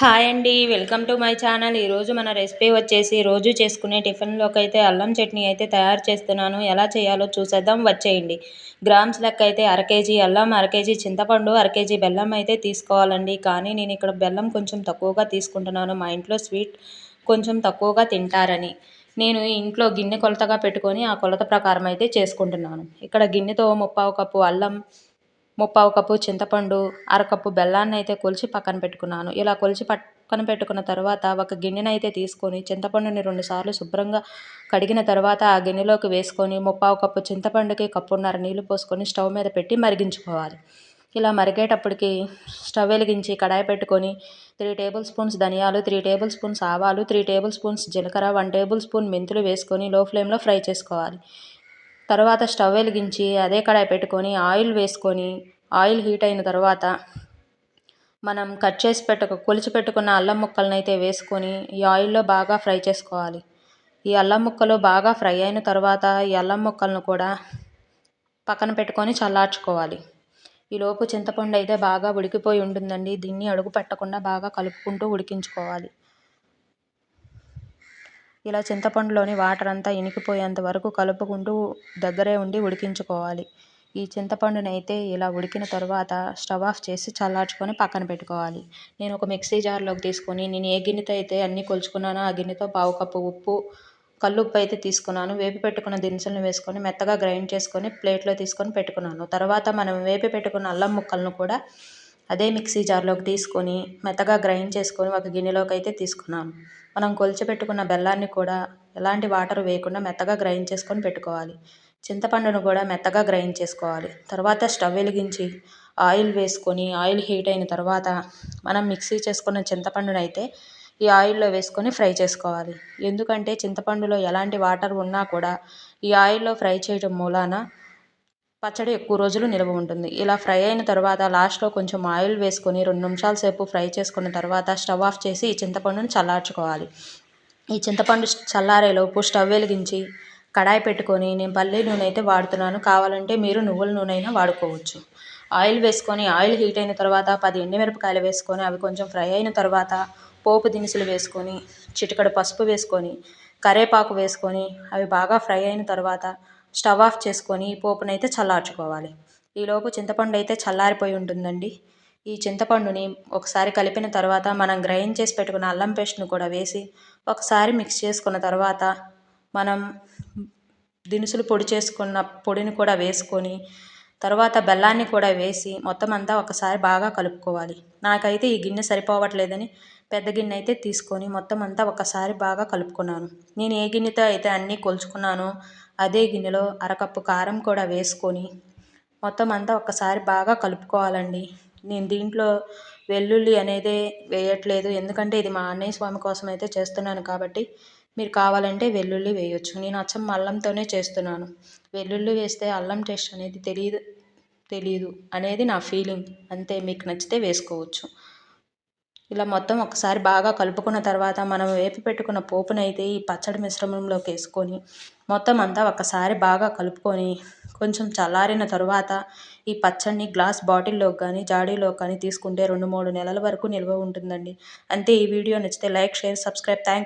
Hi అండి welcome to my channel. ఈరోజు మన రెసిపీ వచ్చేసి రోజు చేసుకునే టిఫిన్లోకి అయితే అల్లం చట్నీ అయితే తయారు చేస్తున్నాను. ఎలా చేయాలో చూసేద్దాం. వచ్చేయండి. గ్రామ్స్ లెక్క అయితే అర కేజీ అల్లం అర కేజీ చింతపండు అర కేజీ బెల్లం అయితే తీసుకోవాలండి. కానీ నేను ఇక్కడ బెల్లం కొంచెం తక్కువగా తీసుకుంటున్నాను. మా ఇంట్లో స్వీట్ కొంచెం తక్కువగా తింటారని. నేను ఇంట్లో గిన్నె కొలతగా పెట్టుకొని ఆ కొలత ప్రకారం అయితే చేసుకుంటున్నాను. ఇక్కడ గిన్నెతో ముప్పావు కప్పు అల్లం ముప్పావు కప్పు చింతపండు అరకప్పు బెల్లాన్ని అయితే కొలిచి పక్కన పెట్టుకున్నాను. ఇలా కొలిచి పక్కన పెట్టుకున్న తర్వాత ఒక గిన్నెని అయితే తీసుకొని చింతపండుని రెండుసార్లు శుభ్రంగా కడిగిన తర్వాత ఆ గిన్నెలోకి వేసుకొని ముప్పావు కప్పు చింతపండుకి కప్పున్నర నీళ్ళు పోసుకొని స్టవ్ మీద పెట్టి మరిగించుకోవాలి. ఇలా మరిగేటప్పటికి స్టవ్ వెలిగించి కడాయి పెట్టుకొని త్రీ టేబుల్ స్పూన్స్ ధనియాలు త్రీ టేబుల్ స్పూన్స్ ఆవాలు త్రీ టేబుల్ స్పూన్స్ జీలకర్ర వన్ టేబుల్ స్పూన్ మెంతులు వేసుకొని లో ఫ్లేమ్లో ఫ్రై చేసుకోవాలి. తర్వాత స్టవ్ వెలిగించి అదే కడాయి పెట్టుకొని ఆయిల్ వేసుకొని ఆయిల్ హీట్ అయిన తర్వాత మనం కట్ చేసి పెట్టుకు కొలిచి పెట్టుకున్న అల్లం ముక్కలను అయితే వేసుకొని ఈ ఆయిల్లో బాగా ఫ్రై చేసుకోవాలి. ఈ అల్లం ముక్కలు బాగా ఫ్రై అయిన తర్వాత ఈ అల్లం ముక్కలను కూడా పక్కన పెట్టుకొని చల్లార్చుకోవాలి. ఈలోపు చింతపండు అయితే బాగా ఉడికిపోయి ఉంటుందండి. దీన్ని అడుగు పెట్టకుండా బాగా కలుపుకుంటూ ఉడికించుకోవాలి. ఇలా చింతపండులోని వాటర్ అంతా ఇనికిపోయేంత వరకు కలుపుకుంటూ దగ్గరే ఉండి ఉడికించుకోవాలి. ఈ చింతపండుని అయితే ఇలా ఉడికిన తర్వాత స్టవ్ ఆఫ్ చేసి చల్లార్చుకొని పక్కన పెట్టుకోవాలి. నేను ఒక మిక్సీ జార్లోకి తీసుకొని నేను ఏ గిన్నెతో అయితే అన్నీ కొలుచుకున్నానో ఆ గిన్నెతో పావు కప్పు ఉప్పు కల్లుప్పు అయితే తీసుకున్నాను. వేపి పెట్టుకున్న దినుసులను వేసుకొని మెత్తగా గ్రైండ్ చేసుకొని ప్లేట్లో తీసుకొని పెట్టుకున్నాను. తర్వాత మనం వేపి పెట్టుకున్న అల్లం ముక్కలను కూడా అదే మిక్సీ జార్లోకి తీసుకొని మెత్తగా గ్రైండ్ చేసుకొని ఒక గిన్నెలోకి అయితే తీసుకున్నాను మనం కొలిచిపెట్టుకున్న బెల్లాన్ని కూడా ఎలాంటి వాటర్ వేయకుండా మెత్తగా గ్రైండ్ చేసుకొని పెట్టుకోవాలి. చింతపండును కూడా మెత్తగా గ్రైండ్ చేసుకోవాలి. తర్వాత స్టవ్ వెలిగించి ఆయిల్ వేసుకొని ఆయిల్ హీట్ అయిన తర్వాత మనం మిక్సీ చేసుకున్న చింతపండును అయితే ఈ ఆయిల్లో వేసుకొని ఫ్రై చేసుకోవాలి. ఎందుకంటే చింతపండులో ఎలాంటి వాటర్ ఉన్నా కూడా ఈ ఆయిల్లో ఫ్రై చేయడం మూలాన పచ్చడి ఎక్కువ రోజులు నిల్వ ఉంటుంది. ఇలా ఫ్రై అయిన తర్వాత లాస్ట్లో కొంచెం ఆయిల్ వేసుకొని రెండు నిమిషాల సేపు ఫ్రై చేసుకున్న తర్వాత స్టవ్ ఆఫ్ చేసి ఈ చింతపండును చల్లార్చుకోవాలి. ఈ చింతపండు చల్లారేలోపు స్టవ్ వెలిగించి కడాయి పెట్టుకొని నేను పల్లి నూనె అయితే వాడుతున్నాను. కావాలంటే మీరు నువ్వుల నూనె అయినా వాడుకోవచ్చు. ఆయిల్ వేసుకొని ఆయిల్ హీట్ అయిన తర్వాత పది ఎండుమిరపకాయలు వేసుకొని అవి కొంచెం ఫ్రై అయిన తర్వాత పోపు దినుసులు వేసుకొని చిటికడ పసుపు వేసుకొని కరేపాకు వేసుకొని అవి బాగా ఫ్రై అయిన తర్వాత స్టవ్ ఆఫ్ చేసుకొని ఈ పోపునైతే చల్లార్చుకోవాలి. ఈలోపు చింతపండు అయితే చల్లారిపోయి ఉంటుందండి. ఈ చింతపండుని ఒకసారి కలిపిన తర్వాత మనం గ్రైండ్ చేసి పెట్టుకున్న అల్లం పేస్ట్ను కూడా వేసి ఒకసారి మిక్స్ చేసుకున్న తర్వాత మనం దినుసులు పొడి చేసుకున్న పొడిని కూడా వేసుకొని తర్వాత బెల్లాన్ని కూడా వేసి మొత్తం అంతా ఒకసారి బాగా కలుపుకోవాలి. నాకైతే ఈ గిన్నె సరిపోవట్లేదని పెద్ద గిన్నె అయితే తీసుకొని మొత్తం అంతా ఒకసారి బాగా కలుపుకున్నాను. నేను ఏ గిన్నెతో అయితే అన్నీ కొలుచుకున్నానో అదే గిన్నెలో అరకప్పు కారం కూడా వేసుకొని మొత్తం అంతా ఒకసారి బాగా కలుపుకోవాలండి. నేను దీంట్లో వెల్లుల్లి అనేది వేయట్లేదు. ఎందుకంటే ఇది మా అన్నయ్య స్వామి కోసం అయితే చేస్తున్నాను కాబట్టి మీరు కావాలంటే వెల్లుల్లి వేయొచ్చు. నేను అచ్చం అల్లంతోనే చేస్తున్నాను. వెల్లుల్లి వేస్తే అల్లం టేస్ట్ అనేది తెలియదు తెలియదు అనేది నా ఫీలింగ్. అంతే మీకు నచ్చితే వేసుకోవచ్చు. ఇలా మొత్తం ఒకసారి బాగా కలుపుకున్న తర్వాత మనం వేపి పెట్టుకున్న పోపునైతే ఈ పచ్చడి మిశ్రమంలోకి వేసుకొని మొత్తం అంతా ఒకసారి బాగా కలుపుకొని కొంచెం చల్లారిన తర్వాత ఈ పచ్చడిని గ్లాస్ బాటిల్లో కానీ జాడీలో కానీ తీసుకుంటే రెండు మూడు నెలల వరకు నిల్వ ఉంటుందండి. అంతే ఈ వీడియో నచ్చితే లైక్ షేర్ సబ్స్క్రైబ్. థ్యాంక్